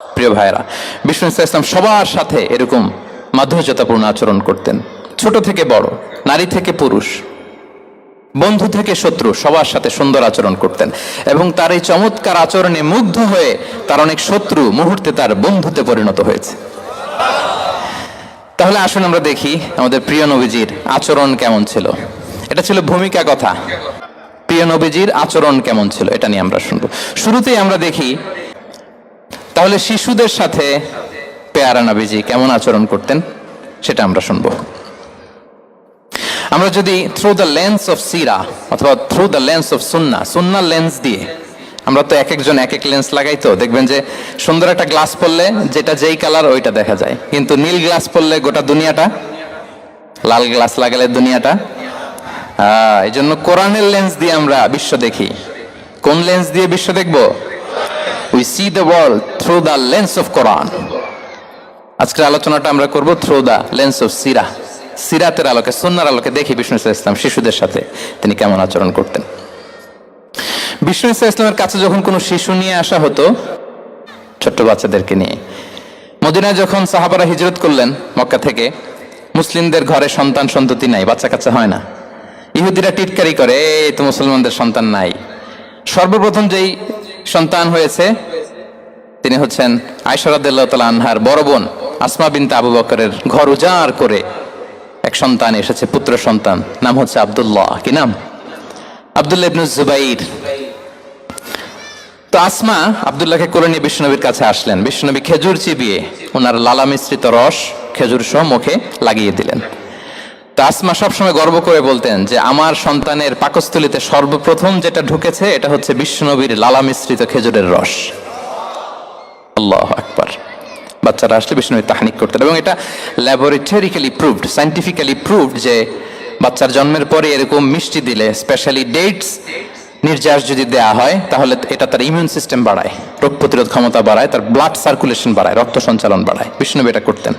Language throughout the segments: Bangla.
প্রিয় ভাইরা বিষ্ণু ইসলাম সবার সাথে এরকম মাধুর্যতাপূর্ণ আচরণ করতেন। ছোট থেকে বড়, নারী থেকে পুরুষ, বন্ধু থেকে শত্রু, সবার সাথে সুন্দর আচরণ করতেন এবং তার এই চমৎকার আচরণে মুগ্ধ হয়ে তার অনেক শত্রু মুহূর্তে তার বন্ধুতে পরিণত হয়েছে। তাহলে আসুন আমরা দেখি আমাদের প্রিয় নবীজির আচরণ কেমন ছিল। এটা ছিল ভূমিকা কথা। প্রিয় নবীজির আচরণ কেমন ছিল, এটা নিয়ে আমরা শুনব। শুরুতেই আমরা দেখি তাহলে শিশুদের সাথে পেয়ারা নবীজি কেমন আচরণ করতেন? সেটা আমরা শুনব। আমরা যদি থ্রু দ্য লেন্স অফ সিরা অথবা থ্রু দ্য লেন্স অফ সুন্না সুন্নার লেন্স দিয়ে, আমরা তো এক একজন এক এক লেন্স লাগাই তো, দেখবেন যে সুন্দর একটা গ্লাস পরলে যেটা যেই কালার ওইটা দেখা যায়। কিন্তু নীল গ্লাস পরলে গোটা দুনিয়াটা, লাল গ্লাস লাগালে দুনিয়াটা। এই জন্য কোরআনের লেন্স দিয়ে আমরা বিশ্ব দেখি। কোন লেন্স দিয়ে বিশ্ব দেখব? We see the world through the lens of Quran আজকের আলোচনাটা আমরা করব থ্রু দ্য লেন্স অফ সিরা সিরাতের আলোকে সন্ন্যার আলোকে দেখি বিষ্ণু ইসলাম শিশুদের সাথে তিনি কেমন আচরণ করতেন। বিষ্ণু ইসলাম ইসলামের কাছে যখন কোনো শিশু নিয়ে আসা হতো, ছোট্ট বাচ্চাদেরকে নিয়ে, মদিনায় যখন সাহাবারা হিজরত করলেন মক্কা থেকে, মুসলিমদের ঘরে সন্তান সন্ততি নাই, বাচ্চা কাচ্চা হয় না। ইহুদিরা টিটকারি করে, এই তো মুসলমানদের সন্তান নাই। সর্বপ্রথম যেই সন্তান হয়েছে, তিনি হচ্ছেন আয়সরাদ্দাল্লাহ আনহার বড় বোন আসমা বিনতে আবু বকরের ঘর উজাড় করে এক সন্তান এসেছে, পুত্র সন্তান, নাম হচ্ছে আবদুল্লাহ। কি নাম? আব্দুল্লাহ ইবনু জুবাইর। তো আসমা আব্দুল্লাহকে কোলে নিয়ে বিষ্ণুনবীর কাছে আসলেন। বিষ্ণুনবী খেজুর চিবিয়ে ওনার লালা মিশ্রিত রস খেজুর সহ মুখে লাগিয়ে দিলেন। আসমা সবসময় গর্ব করে বলতেন যে আমার সন্তানের পাকস্থলিতে সর্বপ্রথম যেটা ঢুকেছে, এটা হচ্ছে বিষ্ণুনবীর লালা মিশ্রিত খেজুরের রস। আল্লাহ আকবার। বাচ্চারা আসলে বিষ্ণুনবী তাহানিক করতেন এবং এটা ল্যাবরেটরিক্যালি প্রুভড সাইন্টিফিক্যালি প্রুভড যে বাচ্চার জন্মের পরে এরকম মিষ্টি দিলে স্পেশালি ডেটস নির্যাস যদি দেয়া হয়, তাহলে এটা তার ইমিউন সিস্টেম বাড়ায়, রোগ প্রতিরোধ ক্ষমতা বাড়ায়, তার ব্লাড সার্কুলেশন বাড়ায়, রক্ত সঞ্চালন বাড়ায়। বিষ্ণুনবী এটা করতেন।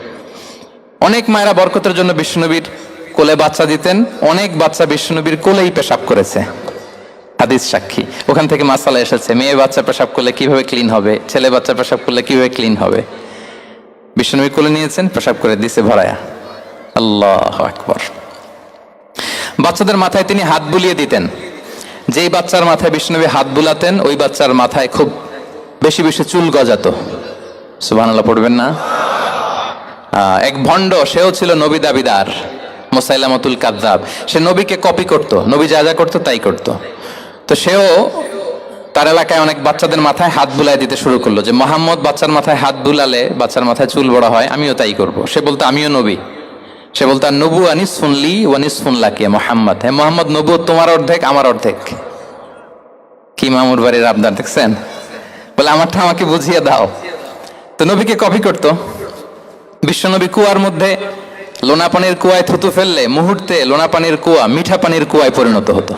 অনেক মায়েরা বরকতের জন্য বিষ্ণুনবীর কোলে বাচ্চা দিতেন, অনেক বাচ্চা বিষ্ণুনবীর কোলেই পেশাব করেছে। হাদিস সাক্ষী। ওখান থেকে মাসালা এসেছে মেয়ে বাচ্চা পেশাব করলে কীভাবে ক্লিন হবে? ছেলে বাচ্চা পেশাব করলে কীভাবে ক্লিন হবে? বিষ্ণুনবী কোলে নিয়েছেন, পেশাব করে দিছে ভরায়া। আল্লাহ আকবর। বাচ্চাদের মাথায় তিনি হাত বুলিয়ে দিতেন। যেই বাচ্চার মাথায় বিষ্ণুনবী হাত বুলাতেন, ওই বাচ্চার মাথায় খুব বেশি বেশি চুল গজাতো। সুবহানাল্লাহ, পড়বেন না? এক ভণ্ড, সেও ছিল নবী দাবিদার। মোসাইলামতুল কাদ্দাব। সে নবীকে কপি করত, নবী যা যা করতো তাই করত। তো সেও তার এলাকায় অনেক বাচ্চাদের মাথায় হাত বুলাই দিতে শুরু করল যে, মোহাম্মদ, বাচ্চার মাথায় হাত বুলালে বাচ্চার মাথায় চুল বড় হয়, আমিও তাই করব। সে বলতো, আমিও নবী। সে বলতো, আর নবু আনিস ওয়ানিস শুনলা কে মোহাম্মদ। হ্যাঁ মোহাম্মদ নবু তোমার অর্ধেক, আমার অর্ধেক। কি মামুর বাড়ির আবদার দেখছেন? বলে, আমারটা আমাকে বুঝিয়ে দাও। তো নবীকে কপি করতো। বিশ্বনবী কুয়ার মধ্যে লোনা পানির কুয়ায় থুতু ফেললে মুহূর্তে লোনা পানির কুয়া মিঠা পানির কুয়ায় পরিণত হতো।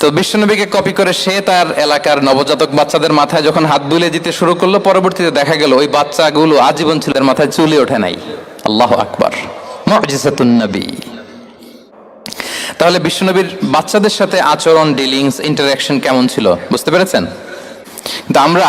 তো বিশ্বনবীকে কপি করে সে তার এলাকার নবজাতক বাচ্চাদের মাথায় যখন হাত বুলে দিতে শুরু করল, পরবর্তীতে দেখা গেল ওই বাচ্চাগুলো আজীবন ছেলের মাথায় চুলে ওঠে নাই। আল্লাহ আকবার। নবী। তাহলে বিশ্বনবীর বাচ্চাদের সাথে আচরণ, ডিলিংস ইন্টারাকশন কেমন ছিল? বুঝতে পেরেছেন? কিন্তু আমরা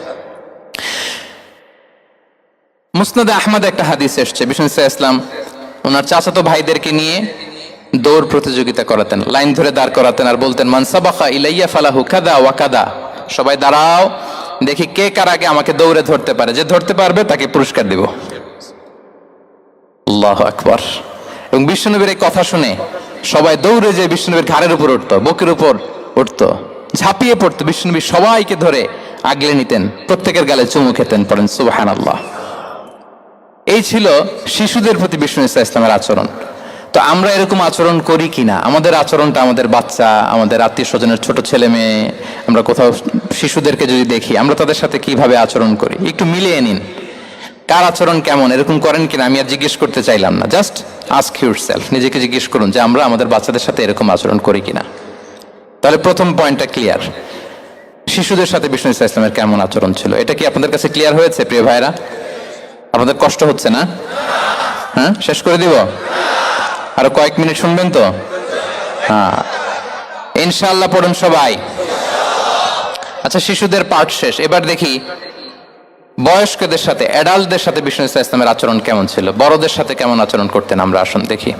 মুসনাদে আহমদ একটা হাদিস এসছে। বিষ্ণু ইসা ইসলাম ওনার চাচাতো ভাইদেরকে নিয়ে দৌড় প্রতিযোগিতা করাতেন, লাইন ধরে দাঁড় করাতেন আর বলতেন মানসাবাখা ইলাইয়া ফালাহু কাদা ওয়াকাদা সবাই, দাঁড়াও, দেখি কে কার আগে আমাকে দৌড়ে ধরতে পারে। যে ধরতে পারবে তাকে পুরস্কার দিব। আল্লাহ আকবর। এবং বিষ্ণুনবীর এই কথা শুনে সবাই দৌড়ে যে বিষ্ণুনবীর ঘাড়ের উপর উঠতো, বুকের উপর উঠতো, ঝাঁপিয়ে পড়তো। বিষ্ণুনবী সবাইকে ধরে আগলে নিতেন, প্রত্যেকের গালে চুমু খেতেন, পড়েন সুবাহান আল্লাহ এই ছিল শিশুদের প্রতি বিষ্ণু ইসা ইসলামের আচরণ। তো আমরা এরকম আচরণ করি কিনা? আমাদের আচরণটা আমাদের বাচ্চা, আমাদের আত্মীয় স্বজনের ছোট ছেলে মেয়ে, আমরা কোথাও শিশুদেরকে যদি দেখি, আমরা তাদের সাথে কীভাবে আচরণ করি? একটু মিলিয়ে নিন। কার আচরণ কেমন? এরকম করেন কিনা? আমি আর জিজ্ঞেস করতে চাইলাম না। জাস্ট আস্ক ইউর সেলফ নিজেকে জিজ্ঞেস করুন যে আমরা আমাদের বাচ্চাদের সাথে এরকম আচরণ করি কিনা। তাহলে প্রথম পয়েন্টটা ক্লিয়ার শিশুদের সাথে বিষ্ণু ইসা ইসলামের কেমন আচরণ ছিল? এটা কি আপনাদের কাছে ক্লিয়ার হয়েছে, প্রিয় ভাইরা আপনাদের কষ্ট হচ্ছে না? হ্যাঁ? শেষ করে দিব? আরও কয়েক মিনিট শুনবেন তো? হ্যাঁ। ইনশাল্লাহ পড়ুন সবাই। আচ্ছা শিশুদের পাঠ শেষ। এবার দেখি বয়স্কদের সাথে অ্যাডাল্টদের সাথে বিষ্ণু ইসা ইসলামের আচরণ কেমন ছিল? বড়দের সাথে কেমন আচরণ করতেন আমরা? আসুন, দেখি।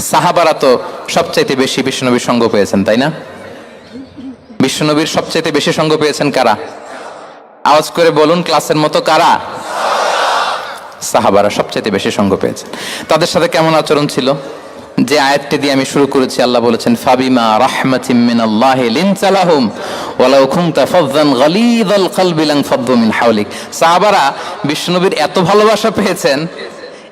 সাহাবারা তো সবচাইতে বেশি বিষ্ণুনবীর সঙ্গ পেয়েছেন, তাই না? বিষ্ণুনবীর সবচাইতে বেশি সঙ্গ পেয়েছেন কারা? আওয়াজ করে বলুন, ক্লাসের মতো কারা? সাহাবারা সবচেয়ে বেশি সঙ্গ পেয়েছেন। তাদের সাথে কেমন আচরণ ছিল? যে আয়াতটি দিয়ে আমি শুরু করেছি, আল্লাহ বলেছেন, ফাবিমা রাহমাতিম মিনাল্লাহি লিনসালাহুম ওয়ালাউ কুনতা ফাযযান গালিযাল কলবি লান ফাদ্দু মিন হাওলিক। সাহাবারা বিষ্ণুনবীর এত ভালোবাসা পেয়েছেন,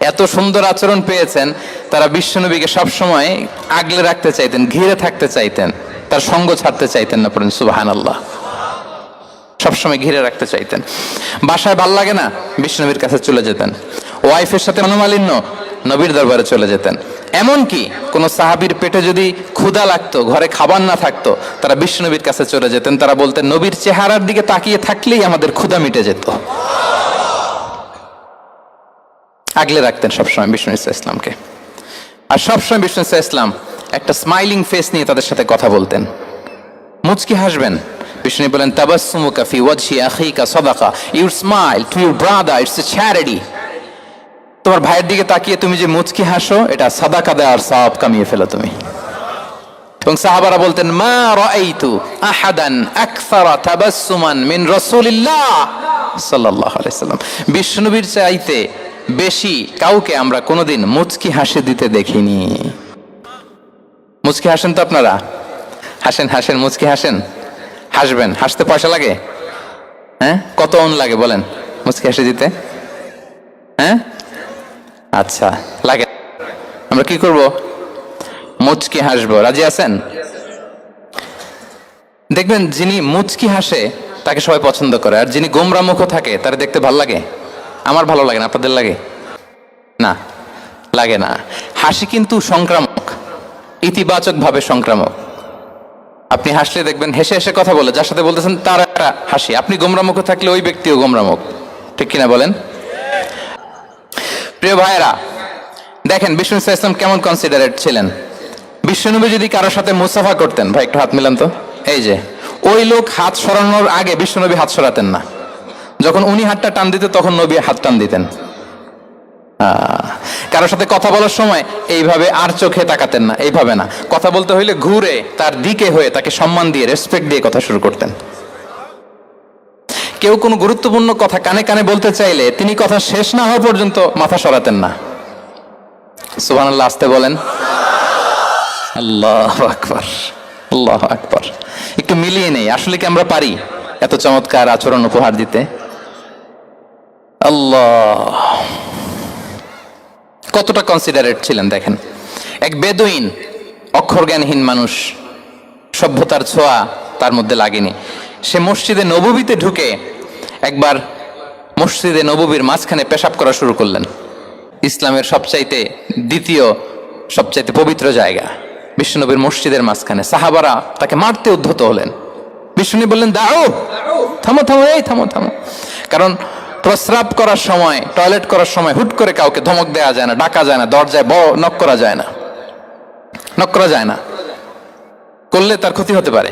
এত সুন্দর আচরণ পেয়েছেন, তারা বিশ্বনবীকে সবসময় আগলে রাখতে চাইতেন, ঘিরে থাকতে চাইতেন, তার সঙ্গ ছাড়তে চাইতেন না পড়েন, সুবহানাল্লাহ। সবসময় ঘিরে রাখতে চাইতেন। বাসায় ভালো লাগে না, বিষ্ণবীর কাছে চলে যেতেন। ওয়াইফের সাথে মনোমালিন্য, নবীর দরবারে চলে যেতেন। এমনকি কোনো সাহাবির পেটে যদি ক্ষুধা লাগতো, ঘরে খাবার না থাকতো, তারা বিষ্ণবীর কাছে চলে যেতেন। তারা বলতেন, নবীর চেহারার দিকে তাকিয়ে থাকলেই আমাদের ক্ষুধা মিটে যেত। আগলে রাখতেন সবসময় বিষ্ণু ইসা ইসলামকে। আর সবসময় বিষ্ণু ইসা ইসলাম একটা স্মাইলিং ফেস নিয়ে তাদের সাথে কথা বলতেন। মুচকি হাসবেন। বিষ্ণু বলেন, তাবাসসুমুকা ফি ওয়াজহি আখিকা সাদাকা। Your smile to your brother it's a charity তোমার ভাইয়ের দিকে তাকিয়ে তুমি যে মুচকি হাসো, এটা সাদাকা দেওয়ার সব কামিয়ে ফেলো তুমি। এবং সাহাবারা বলতেন, মা রাআইতু আহাদান আকসারা তাবাসসুমান মিন রাসূলিল্লাহ সাল্লাল্লাহু আলাইহি সাল্লাম। বিষ্ণুবীর চাইতে বেশি কাউকে আমরা কোনোদিন মুচকি হাসি দিতে দেখিনি। মুচকি হাসেন তো আপনারা? হাসেন হাসেন, মুচকি হাসেন? হাসবেন? হাসতে পয়সা লাগে? হ্যাঁ? কত অন লাগে বলেন? মুচকি হাসি দিতে? হ্যাঁ? আচ্ছা লাগে। আমরা কি করব? মুচকি হাসবো। রাজি আছেন? দেখবেন যিনি মুচকি হাসে, তাকে সবাই পছন্দ করে। আর যিনি গোমরা মুখ থাকে, তার দেখতে ভালো লাগে। আমার ভালো লাগে না, আপনাদের লাগে? না লাগে না। হাসি কিন্তু সংক্রামক ইতিবাচক ভাবে সংক্রামক। আপনি হাসলে দেখবেন, হেসে হেসে কথা বলে, যার সাথে বলতেছেন তার একটা হাসি। আপনি গোমরামুখ থাকলে ওই ব্যক্তিও গোমরামুখ। ঠিক কিনা বলেন? প্রিয় ভাইয়েরা, দেখেন, বিষ্ণু ইসা ইসলাম কেমন কনসিডারেট ছিলেন? বিশ্বনবী যদি কারোর সাথে মুসাফা করতেন, ভাই, একটু হাত মিলান তো। এই যে, ওই লোক হাত সরানোর আগে বিশ্বনবী হাত সরাতেন না। যখন উনি হাতটা টান দিতেন, তখন নবী হাত টান দিতেন। কারোর সাথে কথা বলার সময় এইভাবে আর চোখে তাকাতেন না, এইভাবে না। কথা বলতে হইলে ঘুরে তার দিকে হয়ে তাকে সম্মান দিয়ে রেসপেক্ট দিয়ে কথা শুরু করতেন। কেউ কোনো গুরুত্বপূর্ণ কথা কানে কানে বলতে চাইলে তিনি কথা শেষ না হওয়া পর্যন্ত মাথা সরাতেন না। সুহান আল্লাহ আসতে বলেন। আল্লাহ আকবর আল্লাহ আকবর। একটু মিলিয়ে নেই, আসলে কি আমরা পারি এত চমৎকার আচরণ উপহার দিতে? আল্লাহ। কতটা কনসিডারেট ছিলেন, দেখেন। এক বেদুইন অক্ষর জ্ঞানহীন মানুষ, সভ্যতার ছোঁয়া তার মধ্যে লাগেনি। সে মসজিদে নববীতে ঢুকে একবার মসজিদে নববীর মাঝখানে পেশাব করা শুরু করলেন। ইসলামের সবচাইতে দ্বিতীয়, সবচাইতে পবিত্র জায়গা, বিষ্ণুনবীর মসজিদের মাঝখানে। সাহাবারা তাকে মারতে উদ্ধত হলেন। বিষ্ণু বললেন দাও থামো থামো, এই থামো থামো। কারণ প্রস্রাব করার সময়, টয়লেট করার সময় হুট করে কাউকে ধমক দেওয়া যায় না, ডাকা যায় না, দরজায় ব নক করা যায় না। নক করা যায় না। করলে তার ক্ষতি হতে পারে।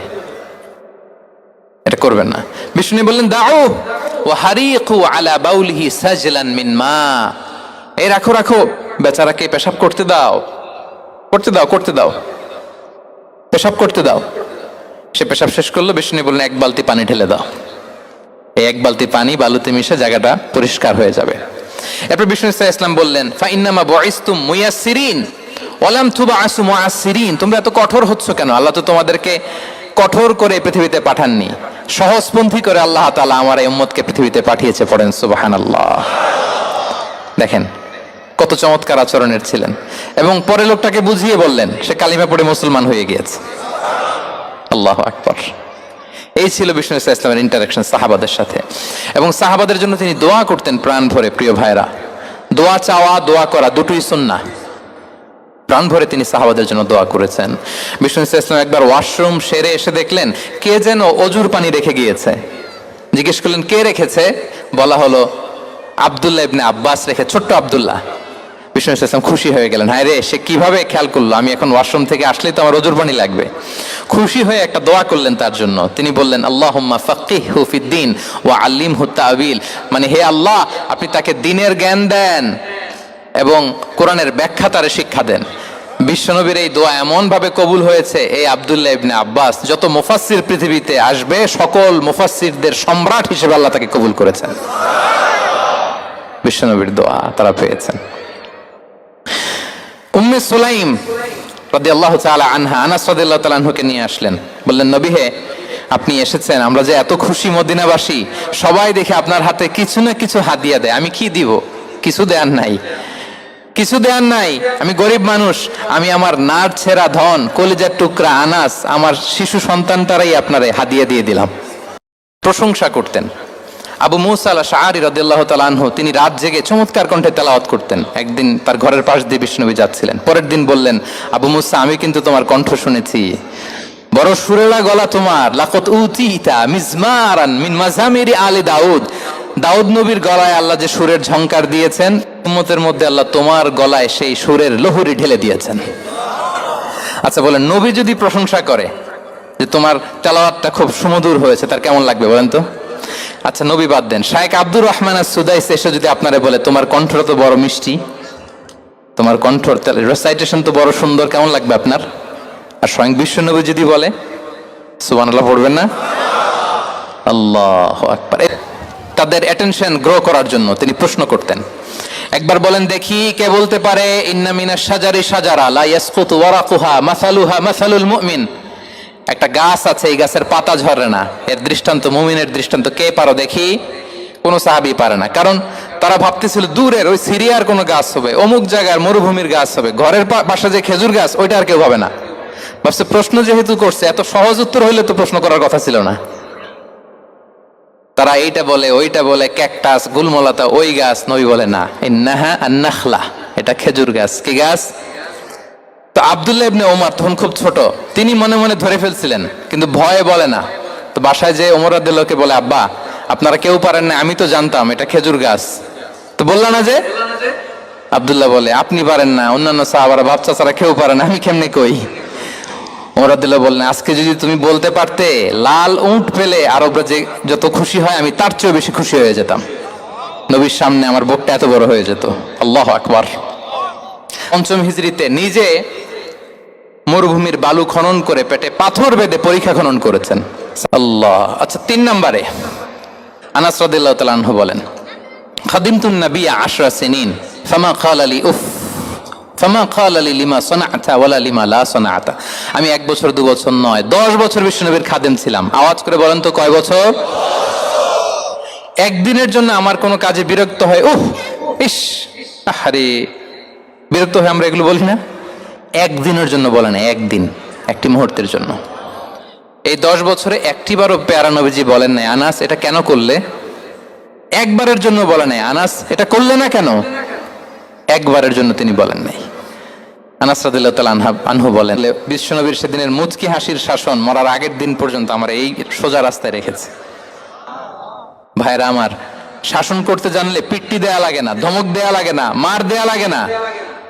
এটা করবেন না। বিষ্ণু বললেন দাও ও হারিকু আলা বাউলিহি সাজলান মিন মা। এই রাখো রাখো। বেচারাকে পেশাব করতে দাও। করতে দাও করতে দাও। পেশাব করতে দাও। সে পেশাব শেষ করল, বিষ্ণু বললেন, এক বালতি পানি ঢেলে দাও। এক বালতি পানি বালুতে মিশে জায়গাটা পরিষ্কার হয়ে যাবে। এরপর বিষ্ণু ইসা ইসলাম বললেন, ফাইন্নামা বয়স্তুম মুয়াসিরিন ওলাম থুবা আসু মুয়াসিরিন তোমরা এত কঠোর হচ্ছ কেন? আল্লাহ তো তোমাদেরকে কঠোর করে পৃথিবীতে পাঠাননি। সহজপন্থী করে আল্লাহ তাআলা আমার এই উম্মতকে পৃথিবীতে পাঠিয়েছে পড়েন সুবাহান আল্লাহ দেখেন, কত চমৎকার আচরণের ছিলেন। এবং পরে লোকটাকে বুঝিয়ে বললেন, সে কালিমা পড়ে মুসলমান হয়ে গিয়েছে। আল্লাহ আকবর। এই ছিল বিষ্ণু ইসা ইসলামের ইন্টারাকশন সাহাবাদের সাথে। এবং সাহাবাদের জন্য তিনি দোয়া করতেন প্রাণ ভরে, প্রিয় ভাইরা দোয়া চাওয়া, দোয়া করা দুটোই সুন্না প্রাণ ভরে তিনি সাহাবাদের জন্য দোয়া করেছেন। বিষ্ণু ইসা ইসলাম একবার ওয়াশরুম সেরে এসে দেখলেন, কে যেন অজুর পানি রেখে গিয়েছে। জিজ্ঞেস করলেন, কে রেখেছে? বলা হলো আবদুল্লাহ ইবনে আব্বাস রেখে, ছোট্ট আবদুল্লাহ। বিষ্ণু ইসলাম খুশি হয়ে গেলেন। হায় রে, সে কীভাবে খেয়াল করল? আমি এখন ওয়াশরুম থেকে আসলেই তো আমার অজুর পানি লাগবে। খুশি হয়ে একটা দোয়া করলেন তার জন্য। তিনি বললেন আল্লাহ ফাকিহ হুফিদ্দিন ও আল্লিম হুত্তাবিল মানে হে আল্লাহ, আপনি তাকে দিনের জ্ঞান দেন এবং কোরআনের ব্যাখ্যা তারে শিক্ষা দেন। বিশ্বনবীর এই দোয়া এমনভাবে কবুল হয়েছে এই আব্দুল্লাহ ইবনে আব্বাস, যত মুফাসসির পৃথিবীতে আসবে, সকল মুফাসসিরদের সম্রাট হিসেবে আল্লাহ তাকে কবুল করেছেন। বিশ্বনবীর দোয়া তারা পেয়েছেন। উম্মে সুলাইম রাদি আল্লাহ তালা আনহা আনাস রাদিয়াল্লাহু তাআলা আনহুকে নিয়ে আসলেন। বললেন, নবী হে, আপনি এসেছেন, আমরা যে এত খুশি মদিনাবাসী, সবাই দেখে আপনার হাতে কিছু না কিছু হাদিয়া দেয়। আমি কি দিব? কিছু দেয়ার নাই। কিছু দেয়ার নাই। আমি গরিব মানুষ, আমি আমার নার ছেঁড়া ধন, কলিজার টুকরা আনাস, আমার শিশু সন্তানটারাই আপনারে হাদিয়া দিয়ে দিলাম। প্রশংসা করতেন। আবু মুসা আল্লাহ শাহরি রদিল্লাহ তালানহ তিনি রাত জেগে চমৎকার কণ্ঠে তেলাওয়াত করতেন। একদিন তার ঘরের পাশ দিয়ে বিষ্ণবী যাচ্ছিলেন। পরের দিন বললেন, আবু মুসা, আমি কিন্তু তোমার কণ্ঠ শুনেছি। বড় সুরেলা গলা তোমার। লাকত উতিতা মিজমারান মিন মাজামিরি আলী দাউদ। দাউদ নবীর গলায় আল্লাহ যে সুরের ঝংকার দিয়েছেন, উম্মতের মধ্যে আল্লাহ তোমার গলায় সেই সুরের লহরি ঢেলে দিয়েছেন। আচ্ছা বলেন, নবী যদি প্রশংসা করে যে তোমার তেলাওয়াতটা খুব সুমধুর হয়েছে, তার কেমন লাগবে বলেন তো? আচ্ছা নবী বাদ দেন। শায়েক আব্দুর রহমান আর সুদাইস এসে যদি আপনারে বলে, তোমার কণ্ঠটা তো বড় মিষ্টি, তোমার কণ্ঠ রেসাইটেশন তো বড় সুন্দর, কেমন লাগবে আপনার? আর স্বয়ং বিশ্ব নবী যদি বলে সুবান আল্লাহ পড়বেন না? আল্লাহ আকবার। তাদের অ্যাটেনশন গ্রো করার জন্য তিনি প্রশ্ন করতেন। একবার বলেন, দেখি কে বলতে পারে, ইন্না মিনা সাজারি সাজারা লা ইয়াসকুতু ওয়ারাকুহা মাসালুহা মাসালুল মুমিন। একটা গাছ আছে, এই গাছের পাতা ঝরে না। এর দৃষ্টান্ত, মুমিনের দৃষ্টান্ত, কে পারো দেখি? কোনো সাহাবি পারে না। কারণ তারা ভাবতেছিল, দূরের ওই সিরিয়ার কোনো গাছ হবে, অমুক জায়গার মরুভূমির গাছ হবে, ঘরের পাশে যে খেজুর গাছ, ওইটা আর কেউ হবে না। ভাবছে, প্রশ্ন যেহেতু করছে, এত সহজ উত্তর হইলে তো প্রশ্ন করার কথা ছিল না। তারা এইটা বলে, ওইটা বলে, ক্যাকটাস, গুলমলাতা, ওই গাছ নই বলে না। নাহা আর আন্নাখলা, এটা খেজুর গাছ। কি গাছ? তো আবদুল্লাহ ইবনে ওমর তখন খুব ছোট, তিনি মনে মনে ধরে ফেলছিলেন, কিন্তু ভয়ে বলে না। তো বাসায় যে ওমর আব্দুল্লাহকে বলে, আব্বা, আপনারা কেউ পারেন না, আমি তো জানতাম, এটা খেজুর গাছ। তো বললা না যে? আবদুল্লাহ বলে, আপনি পারেন না, অন্যান্য সাহাবারা বাচ্চা ছাড়া কেউ পারেন আমি কেমনে কই? ওমর আব্দুল্লাহ বললেন আজকে যদি তুমি বলতে পারতে, লাল উঁট পেলে আরবরা যে যত খুশি হয়, আমি তার চেয়েও বেশি খুশি হয়ে যেতাম। নবীর সামনে আমার বুকটা এত বড় হয়ে যেত। আল্লাহ আকবার। পঞ্চম হিজড়িতে নিজে মরুভূমির বালু খনন করে পেটে পাথর বেঁধে পরীক্ষা খনন করেছেন। আল্লাহ। আচ্ছা তিন নম্বরে আনাস তালাহ বলেন, খাদিমতুন নবী আশরা সিনিন, ফামা খাল আলী উফ, ফামা খাল আলী লিমা সোনাআতা ওয়ালা লিমা লা সোনাআতা। আমি এক বছর, দু বছর নয়, দশ বছর বিষ্ণুনবীর খাদেম ছিলাম। আওয়াজ করে বলেন তো কয় বছর? একদিনের জন্য আমার কোনো কাজে বিরক্ত হয়, উফ, ইস, আহারে, বিরক্ত হয়ে আমরা এগুলো বলি না? একদিনের জন্য বলে না একদিন, একটি মুহূর্তের জন্য। এই দশ বছরে একটিবারও পেয়ারা নবীজি বলেন নাই, আনাস, এটা কেন করলে? একবারের জন্য বলে নাই, আনাস, এটা করলে না কেন? একবারের জন্য তিনি বলেন নাই। আনাস রাদিল্লাহ আনহা, আনহু বলেন, বিশ্বনবীর সেদিনের মুচকি হাসির শাসন মরার আগের দিন পর্যন্ত আমার এই সোজা রাস্তায় রেখেছে। ভাইরা আমার, শাসন করতে জানলে পিট্টি দেয়া লাগে না, ধমক দেয়া লাগে না, মার দেয়া লাগে না।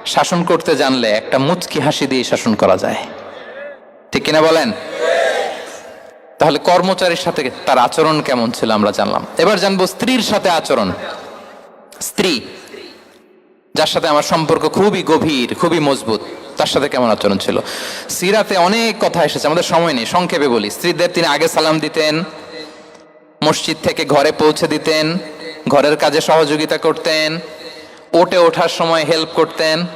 শাসন করতে জানলে একটা মুচকি হাসি দিয়ে শাসন করা যায়। ঠিক কিনা বলেন? তাহলে কর্মচারীর সাথে তার আচরণ কেমন ছিল আমরা জানলাম। এবার জানব স্ত্রীর সাথে আচরণ। স্ত্রী, যার সাথে আমার সম্পর্ক খুবই গভীর, খুবই মজবুত, তার সাথে কেমন আচরণ ছিল? সিরাতে অনেক কথা এসেছে, আমাদের সময় নেই, সংক্ষেপে বলি। স্ত্রীদের তিনি আগে সালাম দিতেন, মসজিদ থেকে ঘরে পৌঁছে দিতেন, ঘরের কাজে সহযোগিতা করতেন ওটে ওঠার সময় হেল্প করতেন।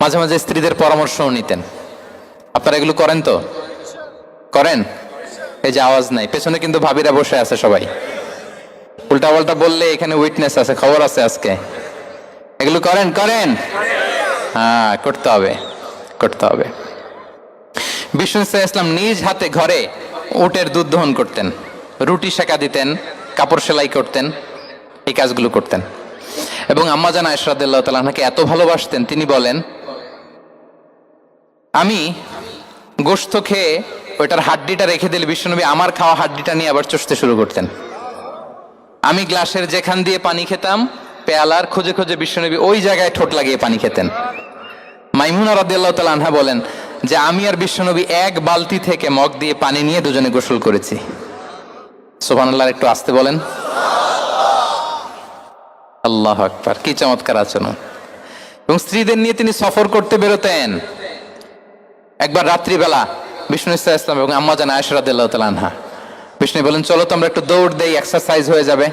মাঝে মাঝে স্ত্রীদের পরামর্শও নিতেন। আপনারা এগুলো করেন তো? করেন? এই যে আওয়াজ নাই, পেছনে কিন্তু ভাবিরা বসে আছে সবাই। উল্টা পাল্টা বললে এখানে উইটনেস আছে, খবর আছে আজকে। এগুলো করেন? করেন? হ্যাঁ করতে হবে করতে হবে। বিষ্ণু ইসা ইসলাম নিজ হাতে ঘরে উটের দুধ দহন করতেন। রুটি সেকা দিতেন, কাপড় সেলাই করতেন, এই কাজগুলো করতেন। এবং আম্মা আম্মাজান আয়সরাদ্দাল্লাহ তালাহাকে এত ভালোবাসতেন, তিনি বলেন, আমি গোস্ত খেয়ে ওইটার হাড্ডিটা রেখে দিলে বিষ্ণুনবী আমার খাওয়া হাড্ডিটা নিয়ে আবার চষতে শুরু করতেন। আমি গ্লাসের যেখান দিয়ে পানি খেতাম, পেয়ালার খুঁজে খুঁজে বিষ্ণুনবী ওই জায়গায় ঠোঁট লাগিয়ে পানি খেতেন। মাইমুনা রাদিয়াল্লাহু তাআলা আনহা বলেন যে, আমি আর বিশ্বনবী এক বালতি থেকে মগ দিয়ে পানি নিয়ে দুজনে গোসল করেছি। সুবহানাল্লাহ একটু আসতে বলেন। আল্লাহ আকবার, কি চমৎকার আচরণ। এবং স্ত্রীদের নিয়ে তিনি সফর করতে বেরোতেন। একবার রাত্রিবেলা বিষ্ণু ইসা ইসলাম এবং আম্মা জান আয়সা রাদিয়াল্লাহু তাআলা আনহা, বিষ্ণু বলেন চলো তো আমরা একটু দৌড় দেই এক্সারসাইজ হয়ে যাবে।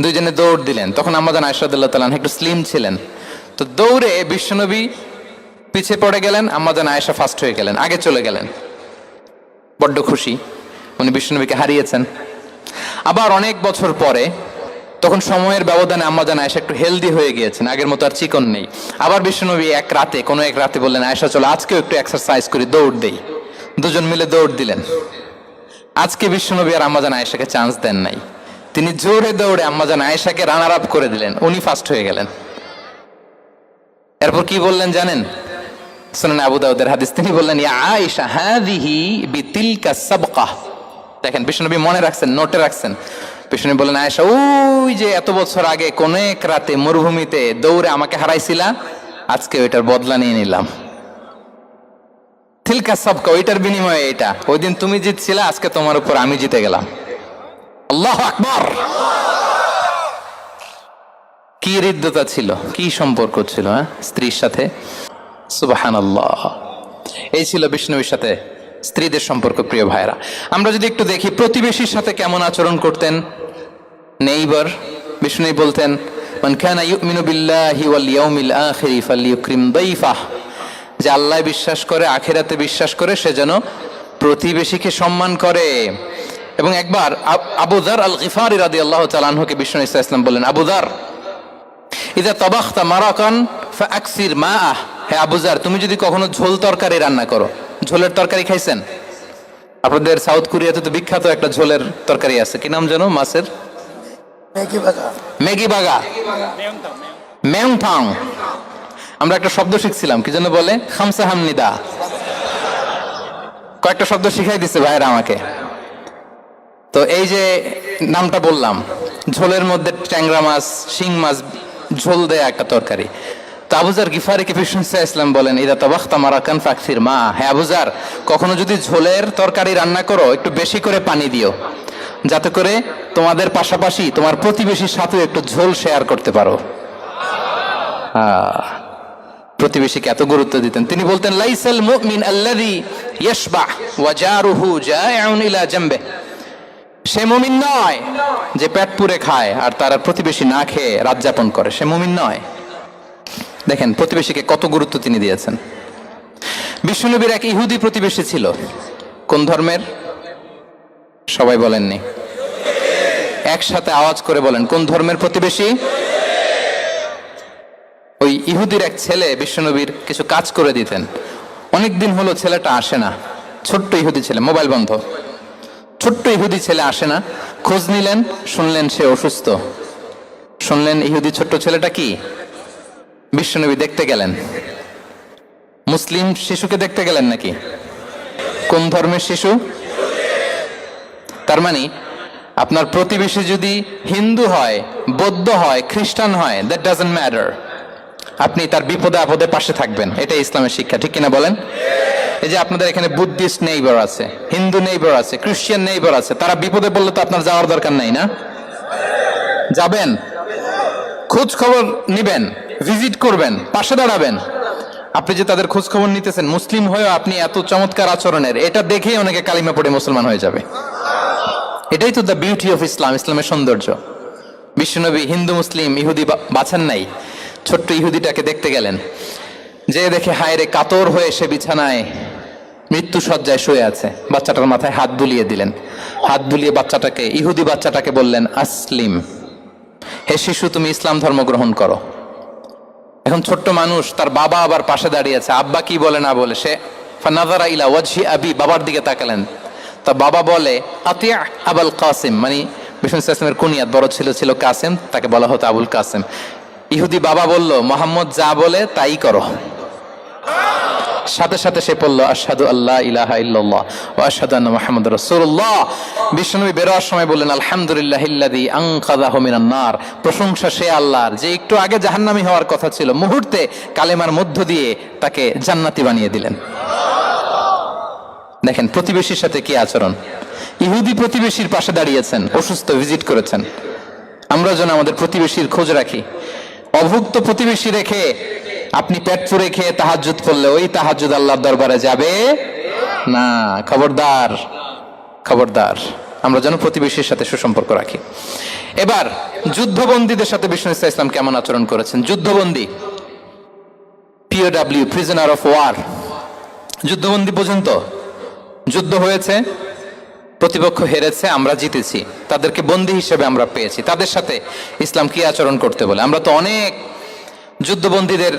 দুইজনে দৌড় দিলেন। তখন আমাদের আয়সাদুল্লাহ তালান একটু স্লিম ছিলেন। তো দৌড়ে বিশ্বনবী পিছিয়ে পড়ে গেলেন আমাদের আয়েশা ফার্স্ট হয়ে গেলেন, আগে চলে গেলেন। বড্ড খুশি। উনি বিশ্বনবীকে হারিয়েছেন। আবার অনেক বছর পরে তখন সময়ের ব্যবধানে আম্মা আম্মাজান আয়েশা একটু হেলদি হয়ে গিয়েছেন, আগের মতো আর চিকন নেই। আবার বিশ্বনবী এক রাতে, কোনো এক রাতে বললেন, আয়েশা, চলো আজকেও একটু এক্সারসাইজ করি, দৌড় দেই। দুজন মিলে দৌড় দিলেন। আজকে বিশ্বনবী আর আম্মা আম্মাজান আয়েশাকে চান্স দেন নাই। তিনি জোরে দৌড়ে আম্মা আম্মাজান আয়েশাকে রানার আপ করে দিলেন। উনি ফার্স্ট হয়ে গেলেন। এরপর কি বললেন জানেন? শুনেন আবু দাউদের হাদিস, তিনি বললেন বিতিলকা সাবকা। দেখেন বিষ্ণুনবী মনে রাখছেন নোটে রাখছেন। বিষ্ণুনবী বললেন আয়েশা, ওই যে এত বছর আগে কোন এক রাতে মরুভূমিতে দৌড়ে আমাকে হারাইছিলা, আজকে ওইটার বদলা নিয়ে নিলাম। থিলকা সাবকা, ওইটার বিনিময়ে এটা। ওই দিন তুমি জিতছিলা, আজকে তোমার উপর আমি জিতে গেলাম। আল্লাহ আকবর! কি হৃদ্যতা ছিল, কি সম্পর্ক ছিল হ্যাঁ? স্ত্রীর সাথে? সুবাহান আল্লাহ এই ছিল বিষ্ণুবীর সাথে স্ত্রীদের সম্পর্ক, প্রিয় ভাইরা আমরা যদি একটু দেখি, প্রতিবেশীর সাথে কেমন আচরণ করতেন? নেইবার, বিষ্ণু বলতেন, মান কানা ইউমিনু বিল্লাহি ওয়াল ইয়াউমিল আখিরি যে আল্লাহ বিশ্বাস করে, আখিরাতে বিশ্বাস করে, সে যেন প্রতিবেশীকে সম্মান করে। এবং একবার আব- আবুদার আল গিফারি রাদি আল্লাহ তালানহকে বিষ্ণু ইসা ইসলাম বললেন আবুদার ইদা তবাখতা মারাকান ফাকসির মা আহ হে আবুজার তুমি যদি কখনো ঝোল তরকারি রান্না করো, ঝোলের তরকারি খাইছেন? আপনাদের সাউথ কোরিয়াতে তো বিখ্যাত একটা ঝোলের তরকারি আছে। কি নাম জানো মাছের? ম্যাগি বাগা বাগা আমরা একটা শব্দ শিখছিলাম, কি জন্য বলে? খামসা হামনিদা কয়েকটা শব্দ শিখাই দিছে ভাইরা আমাকে। তো এই যে নামটা বললাম, ঝোলের মধ্যে ট্যাংরা মাছ, শিং মাছ, ঝোল দেয়া একটা তরকারি। তো আবুজার গিফারিকে বিষ্ণু ইসলাম বলেন, ইদা তবাখতা মারাকান ফাকসির মা। হ্যাঁ আবুজার কখনো যদি ঝোলের তরকারি রান্না করো, একটু বেশি করে পানি দিও। যাতে করে তোমাদের পাশাপাশি তোমার প্রতিবেশীর সাথে একটু ঝোল শেয়ার করতে পারো। প্রতিবেশীকে এত গুরুত্ব দিতেন। তিনি বলতেন, লাইসাল মুমিন আল্লাযী ইয়াশবা ওয়া জারুহু জায়উন ইলা জামবে সে মুমিন নয় যে পেট পুরে খায় আর তার প্রতিবেশী না খেয়ে রাত যাপন করে। সে মুমিন নয়। দেখেন, প্রতিবেশীকে কত গুরুত্ব তিনি দিয়েছেন। বিশ্বনবীর এক ইহুদি প্রতিবেশী ছিল। কোন ধর্মের? সবাই বলেননি। একসাথে আওয়াজ করে বলেন, কোন ধর্মের প্রতিবেশী? ওই ইহুদির এক ছেলে বিশ্বনবীর কিছু কাজ করে দিতেন। অনেক দিন হলো ছেলেটা আসে না। ছোট্ট ইহুদি ছেলে, মোবাইল বন্ধ। ছোট্ট ইহুদি ছেলে আসে না। খোঁজ নিলেন, শুনলেন সে অসুস্থ। শুনলেন ইহুদি ছোট্ট ছেলেটা কি? বিশ্বনবী দেখতে গেলেন। মুসলিম শিশুকে দেখতে গেলেন নাকি? কোন ধর্মের শিশু? তার মানে আপনার প্রতিবেশী যদি হিন্দু হয়, বৌদ্ধ হয়, খ্রিস্টান হয় দ্যাট ডাজেন্ট ম্যাটার আপনি তার বিপদে আপদে পাশে থাকবেন। এটাই ইসলামের শিক্ষা, ঠিক কিনা বলেন? এই যে আপনাদের এখানে বুদ্ধিস্ট নেইবার আছে, হিন্দু নেইবার আছে, খ্রিস্টান নেইবার আছে, তারা বিপদে বললে তো আপনার যাওয়ার দরকার নাই না? যাবেন খোঁজ খবর নিবেন, ভিজিট করবেন, পাশে দাঁড়াবেন। আপনি যে তাদের খোঁজ খবর নিতেছেন, মুসলিম হয়েও আপনি এত চমৎকার আচরণের, এটা দেখেই অনেকে কালিমা পড়ে মুসলমান হয়ে যাবে। এটাই তো দ্য বিউটি অফ ইসলাম ইসলামের সৌন্দর্য। বিশ্বনবী হিন্দু, মুসলিম, ইহুদি বাছেন নাই। ছোট্ট ইহুদিটাকে দেখতে গেলেন। যে দেখে, হায়রে কাতর হয়ে সে বিছানায় মৃত্যু সজ্জায় শুয়ে আছে। বাচ্চাটার মাথায় হাত বুলিয়ে দিলেন। হাত বুলিয়ে বাচ্চাটাকে, ইহুদি বাচ্চাটাকে বললেন, আসলিম। হে শিশু, তুমি ইসলাম ধর্ম গ্রহণ করো। এখন ছোট্ট মানুষ, তার বাবা আবার পাশে দাঁড়িয়ে আছে। আব্বা কি বলে না বলে সে ফানাজারা ইলা ওয়াজহি আবি, বাবার দিকে তাকালেন। তা বাবা বলে, আতিয়া আবুল কাসিম। মানে বিষ্ণু ইসলামের কুনিয়াত, বড় ছিল ছিল কাসিম, তাকে বলা হতো আবুল কাসিম। ইহুদি বাবা বলল, মোহাম্মদ যা বলে তাই করো। সাথে সাথে সে পড়ল, আশহাদু আল্লাহ ইলাহা ইল্লাল্লাহ ও আশহাদু আন্না মুহাম্মাদুর রাসূলুল্লাহ। বিশ্বনবী বেরোয়ার সময় বললেন, আলহামদুলিল্লাহ ইল্লাযী আনকাযাহু মিনান নার। প্রশংসা সে আল্লাহর, যে একটু আগে জাহান্নামী হওয়ার কথা ছিল। মুহূর্তে কালেমার মধ্য দিয়ে তাকে জান্নাতি বানিয়ে দিলেন। দেখেন, প্রতিবেশীর সাথে কি আচরণ? ইহুদি প্রতিবেশীর পাশে দাঁড়িয়েছেন, অসুস্থ, ভিজিট করেছেন। আমরা যেন আমাদের প্রতিবেশীর খোঁজ রাখি। অভুক্ত প্রতিবেশী রেখে আপনি পেট ফুরে খেয়ে তাহাজুদ পড়লে ওই তাহাজুদ আল্লাহর দরবারে যাবে? না, খবরদার খবরদার। আমরা যেন প্রতিবেশীর সাথে সুসম্পর্ক রাখি। এবার, যুদ্ধবন্দীদের সাথে বিষ্ণু ইসা ইসলাম কেমন আচরণ করেছেন? যুদ্ধবন্দী পিওডাব্লিউ প্রিজনার অফ ওয়ার যুদ্ধবন্দী পর্যন্ত যুদ্ধ হয়েছে, প্রতিপক্ষ হেরেছে, আমরা জিতেছি। তাদেরকে বন্দী হিসেবে আমরা পেয়েছি। তাদের সাথে ইসলাম কি আচরণ করতে বলে? আমরা তো অনেক যুদ্ধবন্দীদের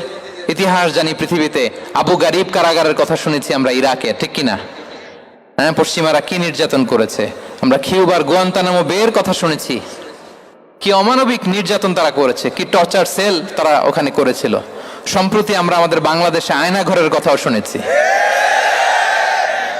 ইতিহাস জানি পৃথিবীতে। আবু গারিব কারাগারের কথা শুনেছি আমরা ইরাকে, ঠিক কিনা? হ্যাঁ পশ্চিমারা কি নির্যাতন করেছে? আমরা কিউবার গোয়ান্তানামো বের কথা শুনেছি। কি অমানবিক নির্যাতন তারা করেছে? কি টর্চার সেল তারা ওখানে করেছিল? সম্প্রতি আমরা আমাদের বাংলাদেশে আয়নাঘরের কথাও শুনেছি।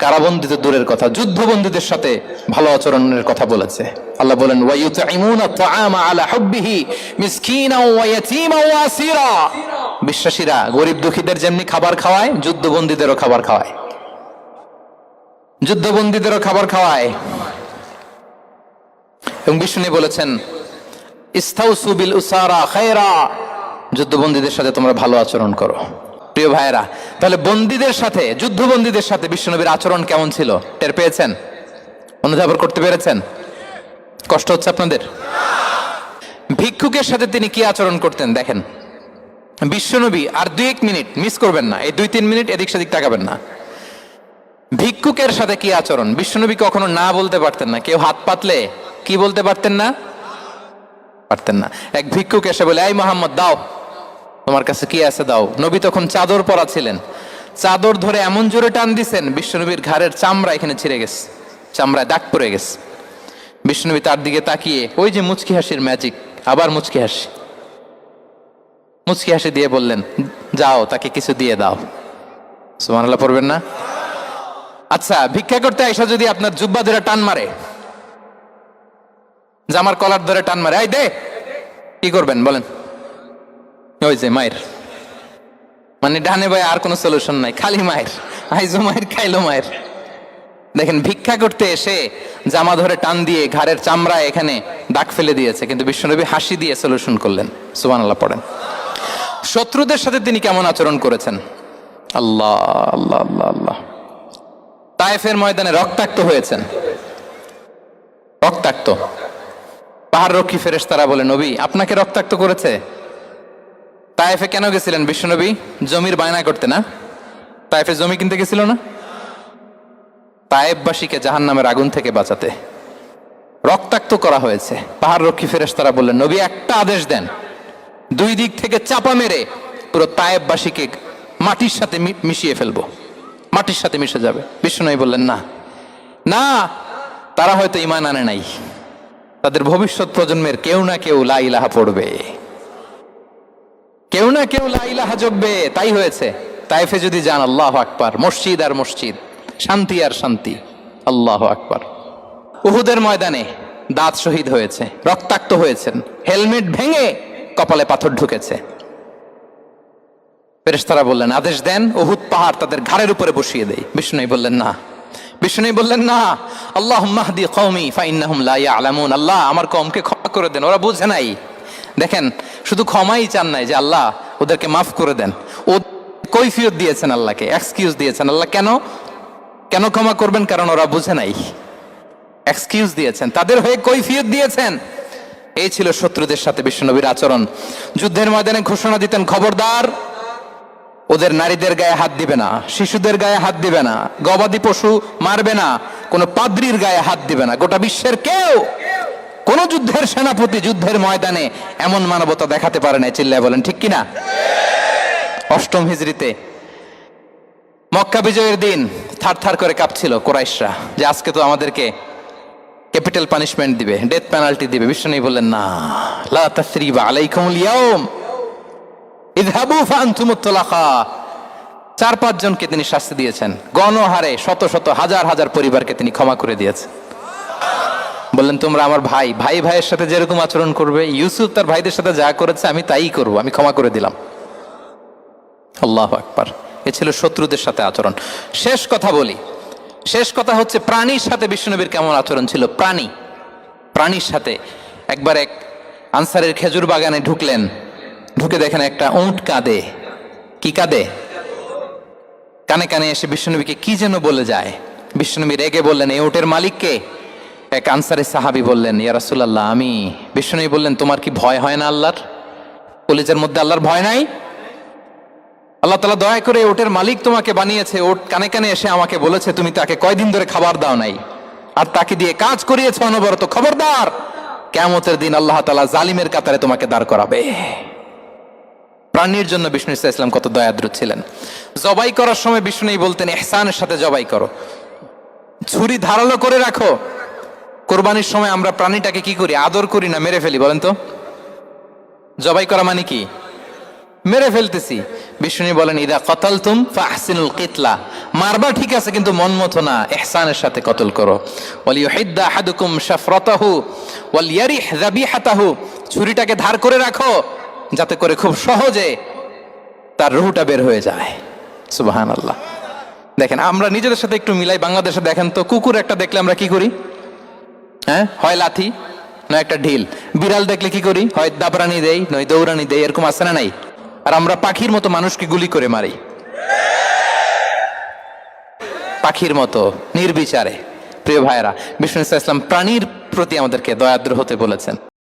কারাবন্দিত দূরের কথা, যুদ্ধবন্দীদের সাথে ভালো আচরণের কথা বলেছে। আল্লাহ বলেন বিশ্বাসীরা গরিব দুঃখীদের যেমনি খাবার খাওয়ায়, যুদ্ধবন্দীদেরও খাবার খাওয়ায়। যুদ্ধবন্দীদেরও খাবার খাওয়ায়। এবং বিষ্ণু বলেছেন, ইস্তাউসু বিল উসারা খায়রা। যুদ্ধবন্দীদের সাথে তোমরা ভালো আচরণ করো। প্রিয় ভাইয়েরা, তাহলে বন্দীদের সাথে, যুদ্ধবন্দীদের সাথে বিশ্বনবীর আচরণ কেমন ছিল? টের পেয়েছেন? অনুধাবন করতে পেরেছেন? কষ্ট হচ্ছে আপনাদের? ভিক্ষুকের সাথে তিনি কি আচরণ করতেন? দেখেন। বিশ্বনবী, আর দুই এক মিনিট মিস করবেন না। এই দুই তিন মিনিট এদিক সেদিক তাকাবেন না। ভিক্ষুকের সাথে কি আচরণ? বিশ্বনবী কখনো না বলতে পারতেন না। কেউ হাত পাতলে কি বলতে পারতেন না? পারতেন না। এক ভিক্ষুক এসে বলে, এই মোহাম্মদ, দাও। তোমার কাছে কি আছে দাও? নবী তখন চাদর পরা ছিলেন চাদর ধরে এমন জোরে টান দিছেন, বিশ্বনবীর ঘাড়ের চামড়া এখানে ছিঁড়ে গেছে, চামড়ায় দাগ পড়ে গেছে। বিষ্ণুবী তার দিকে তাকিয়ে, ওই যে মুচকি হাসির ম্যাজিক আবার মুচকি হাসি। মুচকি হাসি দিয়ে বললেন, যাও, তাকে কিছু দিয়ে দাও। সুমানাল্লাহ পড়বেন না? আচ্ছা ভিক্ষা করতে আইসা যদি আপনার জুব্বা ধরে টান মারে, জামার কলার ধরে টান মারে আই দে, কি করবেন বলেন? ওই যে মায়ের। মানে ডানে ভাই আর কোনো সলিউশন নাই, খালি মায়ের। আইজো মায়ের, খাইলো মায়ের। দেখেন, ভিক্ষা করতে এসে জামা ধরে টান দিয়ে ঘাড়ের চামড়া এখানে দাগ ফেলে দিয়েছে, কিন্তু বিশ্বনবী হাসি দিয়ে সলিউশন করলেন। সুবান আল্লাহ পড়েন। শত্রুদের সাথে তিনি কেমন আচরণ করেছেন? আল্লাহ আল্লাহ আল্লাহ আল্লাহ। তায়েফের ময়দানে রক্তাক্ত হয়েছেন। রক্তাক্ত। পাহাড় রক্ষী ফেরেশ তারা বলে, নবী, আপনাকে রক্তাক্ত করেছে? তায়েফে কেন গেছিলেন বিশ্বনবী? জমির বায়না করতে না? তায়েফে জমি কিনতে গেছিল না? তায়েববাসীকে জাহান নামের আগুন থেকে বাঁচাতে। রক্তাক্ত করা হয়েছে। পাহাড় রক্ষী ফেরেশ তারা বললেন, নবী, একটা আদেশ দেন। দুই দিক থেকে চাপা মেরে পুরো তায়েববাসীকে মাটির সাথে মিশিয়ে ফেলব। মাটির সাথে মিশে যাবে। বিষ্ণু বললেন, না। না, তারা হয়তো ইমান আনে নাই। তাদের ভবিষ্যৎ প্রজন্মের কেউ না কেউ লা ইলাহা পড়বে। কেউ না কেউ লা ইলাহা জপবে তাই হয়েছে। তাইফে যদি যান, আল্লাহ আকবার। মসজিদ আর মসজিদ, শান্তি আর শান্তি, আল্লাহ আকবার। উহুদের ময়দানে দাঁত শহীদ হয়েছে, রক্তাক্ত হয়েছেন, হেলমেট ভেঙে কপালে পাথর ঢুকেছে। ফেরেশতারা বললেন, আদেশ দেন ওহুদ পাহাড় তাদের ঘাড়ের উপরে বসিয়ে দেয় বিষ্ণু বললেন, না। বিষ্ণু বললেন, না। আল্লাহ মাহদি কৌমি ফাইন্নাহুম লা ইয়ালামুন। আল্লাহ, আমার কমকে ক্ষমা করে দেন, ওরা বুঝে নাই। দেখেন, শুধু ক্ষমাই চান নাই যে আল্লাহ ওদেরকে মাফ করে দেন। ও কৈফিয়ত দিয়েছেন আল্লাহকে এক্সকিউজ দিয়েছেন। আল্লাহ কেন? কেন ক্ষমা করবেন? কারণ ওরা বুঝে নাই। এক্সকিউজ দিয়েছেন। তাদের হয়ে কৈফিয়ত দিয়েছেন। এই ছিল শত্রুদের সাথে বিশ্বনবীর আচরণ। যুদ্ধের ময়দানে ঘোষণা দিতেন, খবরদার, ওদের নারীদের গায়ে হাত দিবে না, শিশুদের গায়ে হাত দিবে না, গবাদি পশু মারবে না, কোনো পাদ্রির গায়ে হাত দিবে না, গোটা বিশ্বের কেউ কোন যুদ্ধের সেনাপতি যুদ্ধের ময়দানে এমন মানবতা দেখাতে পারে না চিল্লায় বলেন, ঠিক কিনা? অষ্টম হিজড়িতে মক্কা বিজয়ের দিন থার থার করে কাঁপছিল কোরাইশরা, যে আজকে তো আমাদেরকে ক্যাপিটাল পানিশমেন্ট দিবে, ডেথ পেনাল্টি দিবে। বিষ্ণু বললেন, না, লা তাসরিবা আলাইকুমুল ইয়াউম। ইযহাবু ফাআনতুমুত তুলাকা চার পাঁচ জনকে তিনি শাস্তি দিয়েছেন। গণহারে শত শত, হাজার হাজার পরিবারকে তিনি ক্ষমা করে দিয়েছেন। বললেন, তোমরা আমার ভাই। ভাই ভাইয়ের সাথে যেরকম আচরণ করবে, ইউসুফ তার ভাইদের সাথে যা করেছে আমি তাই করব, আমি ক্ষমা করে দিলাম। আল্লাহ আকবার। এ ছিল শত্রুদের সাথে আচরণ। শেষ কথা বলি। শেষ কথা হচ্ছে, প্রাণীর সাথে বিষ্ণুনবীর কেমন আচরণ ছিল? প্রাণী। প্রাণীর সাথে একবার এক আনসারের খেজুর বাগানে ঢুকলেন। ঢুকে দেখেন একটা উঁট কাঁদে। কি কাঁদে? কানে কানে এসে বিষ্ণুনবীকে কি যেন বলে যায়। বিষ্ণুনবী রেগে বললেন এই উটের মালিককে এক আনসারের সাহাবি বললেন, ইয়া রাসূলুল্লাহ, আমি বিষ্ণুনবী বললেন, তোমার কি ভয় হয় না আল্লাহর? কলেজের মধ্যে আল্লাহর ভয় নাই? আল্লাহ তালা দয়া করে ওটের মালিক তোমাকে বানিয়েছে, ওট কানে কানে এসে আমাকে বলেছে, তুমি তাকে কয়দিন ধরে খাবার দাও নাই। আর তাকে দিয়ে কাজ করিয়েছে অনবরত খবরদার। কেমতের দিন আল্লাহ তালা জালিমের কাতারে তোমাকে দাঁড় করাবে। প্রাণীর জন্য বিষ্ণু ইসা ইসলাম কত দয়াদ্র ছিলেন। জবাই করার সময় বিষ্ণু বলতেন, এহসানের সাথে জবাই করো। ছুরি ধারালো করে রাখো। কোরবানির সময় আমরা প্রাণীটাকে কি করি? আদর করি না, মেরে ফেলি, বলেন তো? জবাই করা মানে কি? মেরে ফেলতেছি। বিষ্ণু বলেন, ইদা কতাল তুম ফাহসিনুল কিতলা। মারবা ঠিক আছে, কিন্তু মন মতো না, এহসানের সাথে কতল করো। ওয়াল ইউহিদ্দা আহাদুকুম শাফরাতাহু ওয়াল ইয়ারিহ যাবিহাতাহু। ছুরিটাকে ধার করে রাখো, যাতে করে খুব সহজে তার রুহুটা বের হয়ে যায়। সুবহানাল্লাহ। দেখেন, আমরা নিজেদের সাথে একটু মিলাই, বাংলাদেশে দেখেন তো, কুকুর একটা দেখলে আমরা কি করি? হ্যাঁ? হয় লাথি নয় একটা ঢিল। বিড়াল দেখলে কি করি? হয় দাবরানি দেই, নয় দৌড়ানি দেই, এরকম আছে না নাই? আর আমরা পাখির মতো মানুষকে গুলি করে মারি। পাখির মতো, নির্বিচারে। প্রিয় ভাইরা বিষ্ণু ইসলাম প্রাণীর প্রতি আমাদেরকে দয়াদ্র হতে বলেছেন।